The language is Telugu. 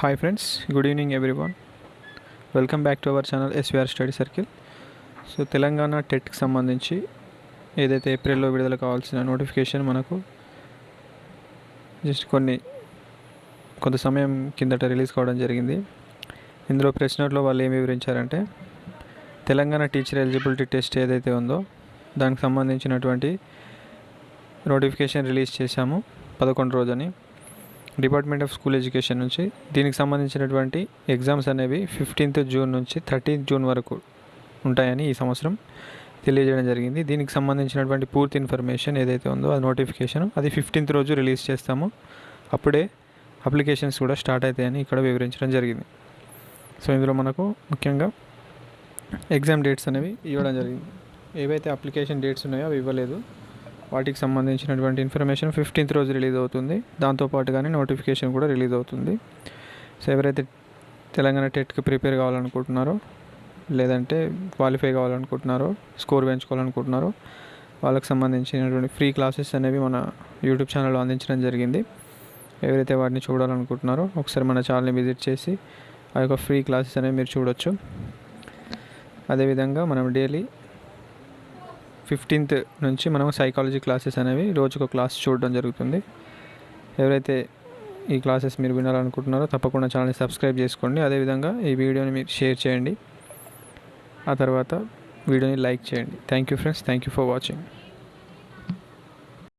Hi friends good evening everyone welcome back to our channel SVR study circle so Telangana టెట్కి సంబంధించి ఏదైతే ఏప్రిల్లో విడుదల కావాల్సిన నోటిఫికేషన్ మనకు జస్ట్ కొన్ని కొంత సమయం కిందట రిలీజ్ కావడం జరిగింది. ఇందులో ప్రెస్ నోట్లో వాళ్ళు ఏమి వివరించారంటే తెలంగాణ టీచర్ ఎలిజిబిలిటీ టెస్ట్ ఏదైతే ఉందో దానికి సంబంధించినటువంటి నోటిఫికేషన్ రిలీజ్ చేశాము పదకొండు రోజని. డిపార్ట్మెంట్ ఆఫ్ స్కూల్ ఎడ్యుకేషన్ నుంచి దీనికి సంబంధించినటువంటి ఎగ్జామ్స్ అనేవి ఫిఫ్టీన్త్ జూన్ నుంచి థర్టీన్త్ జూన్ వరకు ఉంటాయని ఈ సంవత్సరం తెలియజేయడం జరిగింది. దీనికి సంబంధించినటువంటి పూర్తి ఇన్ఫర్మేషన్ ఏదైతే ఉందో అది నోటిఫికేషన్. అది ఫిఫ్టీన్త్ రోజు రిలీజ్ చేస్తాము. అప్పుడే అప్లికేషన్స్ కూడా స్టార్ట్ అవుతాయని ఇక్కడ వివరించడం జరిగింది. సో ఇందులో మనకు ముఖ్యంగా ఎగ్జామ్ డేట్స్ అనేవి ఇవ్వడం జరిగింది. ఏవైతే అప్లికేషన్ డేట్స్ ఉన్నాయో అవి ఇవ్వలేదు. వాటికి సంబంధించినటువంటి ఇన్ఫర్మేషన్ ఫిఫ్టీన్త్ రోజు రిలీజ్ అవుతుంది. దాంతోపాటుగానే నోటిఫికేషన్ కూడా రిలీజ్ అవుతుంది. సో ఎవరైతే తెలంగాణ టెట్కి ప్రిపేర్ కావాలనుకుంటున్నారో లేదంటే క్వాలిఫై కావాలనుకుంటున్నారో స్కోర్ పెంచుకోవాలనుకుంటున్నారో వాళ్ళకి సంబంధించినటువంటి ఫ్రీ క్లాసెస్ అనేవి మన యూట్యూబ్ ఛానల్లో అందించడం జరిగింది. ఎవరైతే వాటిని చూడాలనుకుంటున్నారో ఒకసారి మన ఛానల్ని విజిట్ చేసి ఆ యొక్క ఫ్రీ క్లాసెస్ అనేవి మీరు చూడొచ్చు. అదేవిధంగా మనం డైలీ ఫిఫ్టీన్త్ నుంచి మనం సైకాలజీ క్లాసెస్ అనేవి రోజుకు క్లాస్ చూడడం జరుగుతుంది. ఎవరైతే ఈ క్లాసెస్ మీరు వినాలనుకుంటున్నారో తప్పకుండా ఛానల్ని సబ్స్క్రైబ్ చేసుకోండి. అదేవిధంగా ఈ వీడియోని మీరు షేర్ చేయండి. ఆ తర్వాత వీడియోని లైక్ చేయండి. Thank you friends thank you for watching